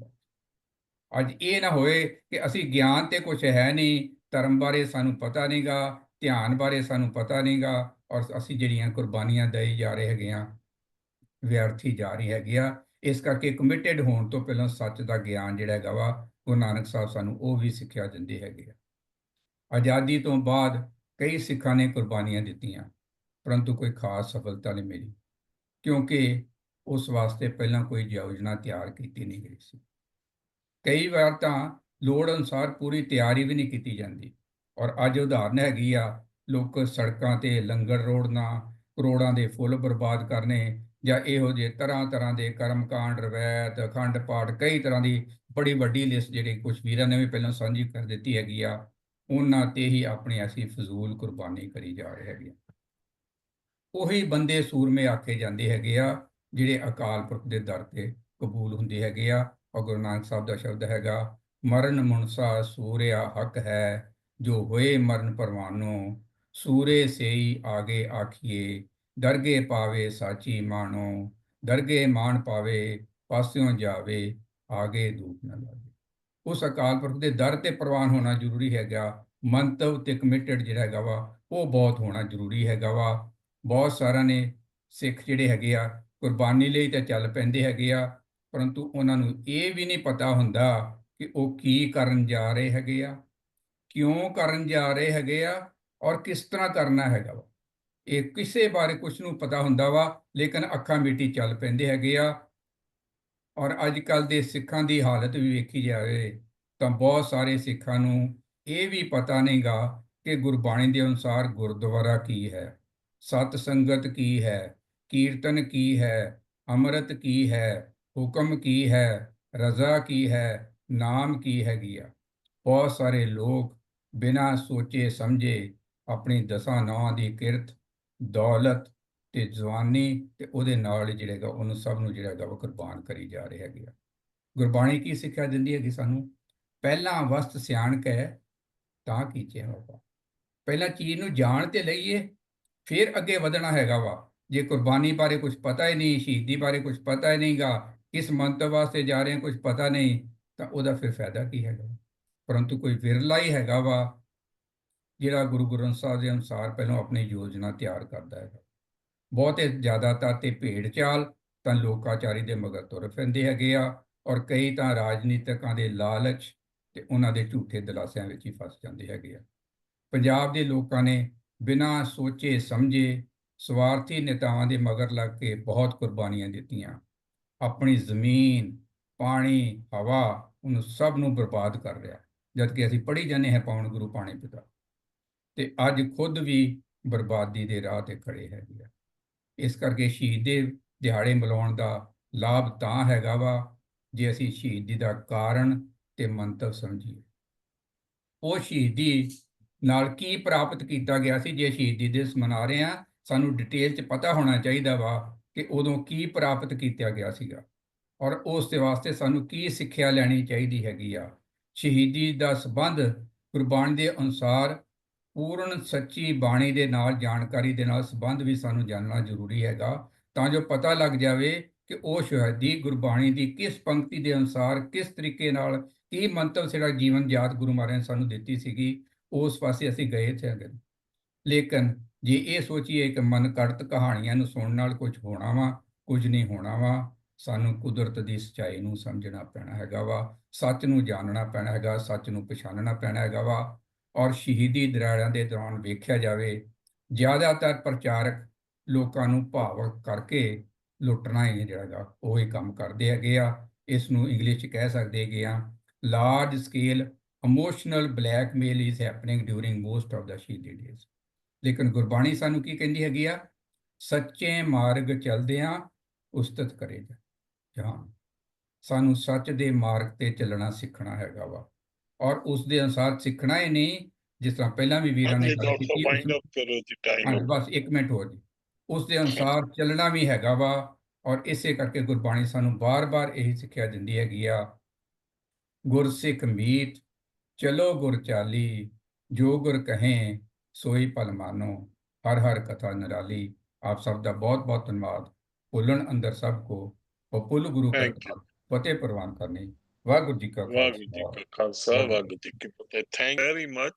ਅੱਜ ਇਹ ਨਾ ਹੋਏ ਕਿ ਅਸੀਂ ਗਿਆਨ ਤੇ ਕੁਝ ਹੈ ਨਹੀਂ, ਧਰਮ ਬਾਰੇ ਸਾਨੂੰ ਪਤਾ ਨਹੀਂਗਾ, ਧਿਆਨ ਬਾਰੇ ਸਾਨੂੰ ਪਤਾ ਨਹੀਂਗਾ, ਔਰ ਅਸੀਂ ਜਿਹੜੀਆਂ ਕੁਰਬਾਨੀਆਂ ਦੇਈ ਜਾ ਰਹੇ ਹੈਗੇ ਆ ਵਿਅਰਥੀ ਜਾ ਰਹੀ ਹੈਗੀ ਆ, ਇਸ ਕਰਕੇ ਕਮਿਟਿਡ ਹੋਣ ਤੋਂ ਪਹਿਲਾਂ ਸੱਚ ਦਾ ਗਿਆਨ ਜਿਹੜਾ ਹੈਗਾ ਵਾ ਗੁਰੂ ਨਾਨਕ ਸਾਹਿਬ ਸਾਨੂੰ ਉਹ ਵੀ ਸਿੱਖਿਆ ਦਿੰਦੇ ਹੈਗੇ ਆ। ਆਜ਼ਾਦੀ ਤੋਂ ਬਾਅਦ ਕਈ ਸਿੱਖਾਂ ਨੇ ਕੁਰਬਾਨੀਆਂ ਦਿੱਤੀਆਂ, ਪਰੰਤੂ ਕੋਈ ਖਾਸ ਸਫਲਤਾ ਨਹੀਂ ਮਿਲੀ, ਕਿਉਂਕਿ ਉਸ ਵਾਸਤੇ ਪਹਿਲਾਂ ਕੋਈ ਯੋਜਨਾ ਤਿਆਰ ਕੀਤੀ ਨਹੀਂ ਗਈ ਸੀ। ਕਈ ਵਾਰ ਤਾਂ ਲੋੜ ਅਨੁਸਾਰ ਪੂਰੀ ਤਿਆਰੀ ਵੀ ਨਹੀਂ ਕੀਤੀ ਜਾਂਦੀ ਔਰ ਅੱਜ ਉਦਾਹਰਨ ਹੈਗੀ ਆ, ਲੋਕ ਸੜਕਾਂ ਤੇ ਲੰਗਰ ਰੋੜਨਾ, ਕਰੋੜਾਂ ਦੇ ਫੁੱਲ ਬਰਬਾਦ ਕਰਨੇ ਜਾਂ ਇਹੋ ਜਿਹੇ ਤਰ੍ਹਾਂ ਤਰ੍ਹਾਂ ਦੇ ਕਰਮਕਾਂਡ ਰਵੈਤ ਅਖੰਡ ਪਾਠ, ਕਈ ਤਰ੍ਹਾਂ ਦੀ ਬੜੀ ਵੱਡੀ ਲਿਸਟ ਜਿਹੜੀ ਕੁਝ ਵੀਰਾਂ ਨੇ ਵੀ ਪਹਿਲਾਂ ਸਾਂਝੀ ਕਰ ਦਿੱਤੀ ਹੈਗੀ ਆ, ਉਹਨਾਂ ਤੇ ਹੀ ਆਪਣੀ ਅਸੀਂ ਫਜ਼ੂਲ ਕੁਰਬਾਨੀ ਕਰੀ ਜਾ ਰਹੇ ਹੈਗੇ ਉਹੀ ਬੰਦੇ ਸੂਰਮੇ ਆਖੇ ਜਾਂਦੇ ਹੈਗੇ ਆ, ਜਿਹੜੇ ਅਕਾਲ ਪੁਰਖ ਦੇ ਦਰ ਤੇ ਕਬੂਲ ਹੁੰਦੇ ਹੈਗੇ ਆ। ਔਰ ਗੁਰੂ ਨਾਨਕ ਸਾਹਿਬ ਦਾ ਸ਼ਬਦ ਹੈਗਾ, ਮਰਨ ਮੁਨਸਾ ਸੂਰਿਆ ਹੱਕ ਹੈ, ਜੋ ਹੋਏ ਮਰਨ ਪਰਵਾਨੋ ਸੂਰੇ ਸੇਈ ਆਗੇ ਆਖੀਏ ਦਰਗੇ ਪਾਵੇ ਸਾਚੀ ਮਾਣੋ ਦਰਗੇ ਮਾਣ ਪਾਵੇ, ਪਾਸਿਓਂ ਜਾਵੇ, ਆਗੇ ਦੂਪ ਨਾ ਲਾਵੇ ਉਸ ਅਕਾਲ ਪੁਰਖ ਦੇ ਦਰ ਤੇ ਪ੍ਰਵਾਨ ਹੋਣਾ ਜ਼ਰੂਰੀ ਹੈਗਾ। ਮੰਤਵ ਤੇ ਕਮਿਟਡ ਜਿਹੜਾ ਹੈਗਾ ਵਾ, ਉਹ ਬਹੁਤ ਹੋਣਾ ਜ਼ਰੂਰੀ ਹੈਗਾ ਵਾ। ਬਹੁਤ ਸਾਰਿਆਂ ਨੇ ਸਿੱਖ ਜਿਹੜੇ ਹੈਗੇ ਆ, ਕੁਰਬਾਨੀ ਲਈ ਤਾਂ ਚੱਲ ਪੈਂਦੇ ਹੈਗੇ ਆ, ਪਰੰਤੂ ਉਹਨਾਂ ਨੂੰ ਇਹ ਵੀ ਨਹੀਂ ਪਤਾ ਹੁੰਦਾ ਕਿ ਉਹ ਕੀ ਕਰਨ ਜਾ ਰਹੇ ਹੈਗੇ ਆ, ਕਿਉਂ ਕਰਨ ਜਾ ਰਹੇ ਹੈਗੇ ਆ, ਔਰ ਕਿਸ ਤਰ੍ਹਾਂ ਕਰਨਾ ਹੈਗਾ ਵਾ। ਇਹ ਕਿਸੇ ਬਾਰੇ ਕੁਝ ਨੂੰ ਪਤਾ ਹੁੰਦਾ ਵਾ, ਲੇਕਿਨ ਅੱਖਾਂ ਮੀਟੀ ਚੱਲ ਪੈਂਦੇ ਹੈਗੇ ਆ। ਔਰ ਅੱਜ ਕੱਲ ਦੇ ਸਿੱਖਾਂ ਦੀ ਹਾਲਤ ਵੀ ਵੇਖੀ ਜਾਵੇ, ਤਾਂ ਬਹੁਤ ਸਾਰੇ ਸਿੱਖਾਂ ਨੂੰ ਇਹ ਵੀ ਪਤਾ ਨਹੀਂਗਾ ਕਿ ਗੁਰਬਾਣੀ ਦੇ ਅਨੁਸਾਰ ਗੁਰਦੁਆਰਾ ਕੀ ਹੈ, ਸਤ ਸੰਗਤ ਕੀ ਹੈ, ਕੀਰਤਨ ਕੀ ਹੈ, ਅੰਮ੍ਰਿਤ ਕੀ ਹੈ, ਹੁਕਮ ਕੀ ਹੈ, ਰਜ਼ਾ ਕੀ ਹੈ, ਨਾਮ ਕੀ ਹੈਗੀ ਆ। ਬਹੁਤ ਸਾਰੇ ਲੋਕ ਬਿਨਾਂ ਸੋਚੇ ਸਮਝੇ ਆਪਣੀ ਦਸਾਂ ਨੌਂ ਦੀ ਕਿਰਤ ਦੌਲਤ ਤੇ ਜਵਾਨੀ ਤੇ ਉਹਦੇ ਨਾਲ ਜਿਹੜਾ ਹੈਗਾ, ਉਹਨੂੰ ਸਭ ਨੂੰ ਜਿਹੜਾ ਹੈਗਾ ਉਹ ਕੁਰਬਾਨ ਕਰੀ ਜਾ ਰਹੇ ਹੈਗੇ ਆ। ਗੁਰਬਾਣੀ ਕੀ ਸਿੱਖਿਆ ਦਿੰਦੀ ਹੈਗੀ ਸਾਨੂੰ? ਪਹਿਲਾਂ ਵਸਤ ਸਿਆਣ ਕੇ, ਤਾਂ ਕੀਚੇ ਹੋਗਾ ਪਹਿਲਾਂ ਚੀਜ਼ ਨੂੰ ਜਾਣ ਤੇ ਲਈਏ, ਫਿਰ ਅੱਗੇ ਵਧਣਾ ਹੈਗਾ ਵਾ। ਜੇ ਕੁਰਬਾਨੀ ਬਾਰੇ ਕੁਝ ਪਤਾ ਹੀ ਨਹੀਂ, ਸ਼ਹੀਦੀ ਬਾਰੇ ਕੁਝ ਪਤਾ ਹੀ ਨਹੀਂਗਾ ਕਿਸ ਮੰਤਵ ਵਾਸਤੇ ਜਾ ਰਹੇ ਹਾਂ ਕੁਝ ਪਤਾ ਨਹੀਂ, ਤਾਂ ਉਹਦਾ ਫਿਰ ਫਾਇਦਾ ਕੀ ਹੈਗਾ ਪਰੰਤੂ ਕੋਈ ਵਿਰਲਾ ਹੀ ਹੈਗਾ ਵਾ ਜਿਹੜਾ ਗੁਰੂ ਗ੍ਰੰਥ ਸਾਹਿਬ ਦੇ ਅਨੁਸਾਰ ਪਹਿਲਾਂ ਆਪਣੀ ਯੋਜਨਾ ਤਿਆਰ ਕਰਦਾ ਹੈ ਬਹੁਤੇ ਜ਼ਿਆਦਾਤਰ ਤੇ ਭੇਡ ਚਾਲ ਤਾਂ ਲੋਕਾਚਾਰੀ ਦੇ ਮਗਰ ਤੁਰ ਪੈਂਦੇ ਹੈਗੇ ਆ ਔਰ ਕਈ ਤਾਂ ਰਾਜਨੀਤਿਕਾਂ ਦੇ ਲਾਲਚ ਤੇ ਉਹਨਾਂ ਦੇ ਝੂਠੇ ਦਿਲਾਸਿਆਂ ਵਿੱਚ ਹੀ ਫਸ ਜਾਂਦੇ ਹੈਗੇ ਆ। ਪੰਜਾਬ ਦੇ ਲੋਕਾਂ ਨੇ ਬਿਨਾਂ ਸੋਚੇ ਸਮਝੇ ਸਵਾਰਥੀ ਨੇਤਾਵਾਂ ਦੇ ਮਗਰ ਲੱਗ ਕੇ ਬਹੁਤ ਕੁਰਬਾਨੀਆਂ ਦਿੱਤੀਆਂ। ਆਪਣੀ ਜ਼ਮੀਨ, ਪਾਣੀ, ਹਵਾ ਉਹਨੂੰ ਸਭ ਨੂੰ ਬਰਬਾਦ ਕਰ ਰਿਹਾ। ਜਦ ਕਿ ਅਸੀਂ ਪੜ੍ਹੀ ਜਾਂਦੇ ਹਾਂ ਪਾਉਣ ਗੁਰੂ, ਪਾਣੀ ਪਿਤਾ। ਤੇ ਅੱਜ ਖੁਦ ਵੀ ਬਰਬਾਦੀ ਦੇ ਰਾਹ ਤੇ ਖੜੇ ਹੈਗੇ ਆ। ਇਸ ਕਰਕੇ ਸ਼ਹੀਦ ਦੇ ਦਿਹਾੜੇ ਮਨਾਉਣ ਦਾ ਲਾਭ ਤਾਂ ਹੈਗਾ ਵਾ, ਜੇ ਅਸੀਂ ਸ਼ਹੀਦੀ ਦਾ ਕਾਰਨ ਤੇ ਮੰਤਵ ਸਮਝੀਏ। ਉਹ ਸ਼ਹੀਦੀ ਨਾਲ ਕੀ ਪ੍ਰਾਪਤ ਕੀਤਾ ਗਿਆ ਸੀ, ਜੇ ਸ਼ਹੀਦੀ ਦਿਵਸ ਮਨਾ ਰਹੇ ਆ ਸਾਨੂੰ ਡਿਟੇਲ 'ਚ ਪਤਾ ਹੋਣਾ ਚਾਹੀਦਾ ਵਾ ਕਿ ਉਦੋਂ ਕੀ ਪ੍ਰਾਪਤ ਕੀਤਾ ਗਿਆ ਸੀਗਾ। ਔਰ ਉਸ ਦੇ ਵਾਸਤੇ ਸਾਨੂੰ ਕੀ ਸਿੱਖਿਆ ਲੈਣੀ ਚਾਹੀਦੀ ਹੈਗੀ ਆ। ਸ਼ਹੀਦੀ ਦਾ ਸਬੰਧ ਗੁਰਬਾਣੀ ਦੇ ਅਨੁਸਾਰ ਪੂਰਨ ਸੱਚੀ ਬਾਣੀ ਦੇ ਨਾਲ, ਜਾਣਕਾਰੀ ਦੇ ਨਾਲ ਸੰਬੰਧ ਵੀ ਸਾਨੂੰ ਜਾਣਨਾ ਜ਼ਰੂਰੀ ਹੈਗਾ। ਤਾਂ ਜੋ ਪਤਾ ਲੱਗ ਜਾਵੇ ਕਿ ਉਹ ਸ਼ਹੀਦੀ ਗੁਰਬਾਣੀ ਦੀ ਕਿਸ ਪੰਕਤੀ ਦੇ ਅਨੁਸਾਰ ਕਿਸ ਤਰੀਕੇ ਨਾਲ ਕੀ ਮੰਤਵ ਜਿਹੜਾ ਜੀਵਨ ਜਾਤ ਗੁਰੂ ਮਹਾਰਾਜ ਨੇ ਸਾਨੂੰ ਦਿੱਤੀ ਸੀਗੀ, ਉਸ ਪਾਸੇ ਅਸੀਂ ਗਏ ਥੇ ਅਗਰ। ਲੇਕਿਨ ਜੇ ਇਹ ਸੋਚੀਏ ਕਿ ਮਨ ਕੜਤ ਕਹਾਣੀਆਂ ਨੂੰ ਸੁਣਨ ਨਾਲ ਕੁਝ ਹੋਣਾ ਵਾ, ਕੁਝ ਨਹੀਂ ਹੋਣਾ ਵਾ, ਸਾਨੂੰ ਕੁਦਰਤ ਦੀ ਸਚਾਈ ਨੂੰ ਸਮਝਣਾ ਪੈਣਾ ਹੈਗਾ ਵਾ, ਸੱਚ ਨੂੰ ਜਾਣਨਾ ਪੈਣਾ ਹੈਗਾ, ਸੱਚ ਨੂੰ ਪਛਾਣਨਾ ਪੈਣਾ ਹੈਗਾ ਵਾ ਔਰ ਸ਼ਹੀਦੀ ਦਰਾੜਾਂ ਦੇ ਦੌਰਾਨ ਵੇਖਿਆ ਜਾਵੇ, ਜ਼ਿਆਦਾਤਰ ਪ੍ਰਚਾਰਕ ਲੋਕਾਂ ਨੂੰ ਭਾਵਕ ਕਰਕੇ ਲੁੱਟਣਾ ਹੀ ਜਿਹੜਾਗਾ ਉਹ ਹੀ ਕੰਮ ਕਰਦੇ ਹੈਗੇ ਆ। ਇਸ ਨੂੰ ਇੰਗਲਿਸ਼ 'ਚ ਕਹਿ ਸਕਦੇ ਹੈਗੇ ਆ large scale emotional blackmail is happening during most of the ਸ਼ਹੀਦੀ ਡੇਜ਼ ਲੇਕਿਨ ਗੁਰਬਾਣੀ ਸਾਨੂੰ ਕੀ ਕਹਿੰਦੀ ਹੈਗੀ ਆ? ਸੱਚੇ ਮਾਰਗ ਚੱਲਦਿਆਂ ਉਸਤਤ ਕਰੇਗਾ। ਜਾਨ, ਸਾਨੂੰ ਸੱਚ ਦੇ ਮਾਰਗ ਤੇ ਚੱਲਣਾ ਸਿੱਖਣਾ ਹੈਗਾ ਵਾ। ਔਰ ਉਸ ਦੇ ਅਨੁਸਾਰ ਸਿੱਖਣਾ ਹੀ ਨਹੀਂ ਜਿਸ ਤਰ੍ਹਾਂ ਪਹਿਲਾਂ ਵੀ ਵੀਰਾਂ ਨੇ ਗੱਲ ਕੀਤੀ ਹਾਂਜੀ ਬਸ 1 ਮਿੰਟ ਹੋਰ ਜੀ। ਉਸ ਦੇ ਅਨੁਸਾਰ ਚੱਲਣਾ ਵੀ ਹੈਗਾ ਵਾ ਔਰ ਇਸੇ ਕਰਕੇ ਗੁਰਬਾਣੀ ਸਾਨੂੰ ਬਾਰ-ਬਾਰ ਇਹੀ ਸਿੱਖਿਆ ਦਿੰਦੀ ਹੈਗੀ ਆ। ਗੁਰਸਿੱਖ ਮੀਤ ਚਲੋ ਗੁਰ ਚਾਲੀ ਜੋ ਗੁਰ ਕਹੇ ਸੋਈ ਭਲ ਮਾਨੋ ਹਰ ਹਰ ਕਥਾ ਨਿਰਾਲੀ। ਆਪ ਸਭ ਦਾ ਬਹੁਤ ਬਹੁਤ ਧੰਨਵਾਦ। ਭੁੱਲਣ ਅੰਦਰ ਸਭ ਕੋ ਉਹ ਪੁੱਲ ਗੁਰੂ ਕਰਤਾ ਫਤਿਹ ਪ੍ਰਵਾਨ ਕਰਨੀ। ਵਾਹਿਗੁਰੂ ਜੀ ਕਾ ਵਾਹਿਗੁਰੂ ਜੀ ਕਾ ਖਾਲਸਾ ਵਾਹਿਗੁਰੂ ਜੀ ਕੀ ਫਤਿਹ। Thank very much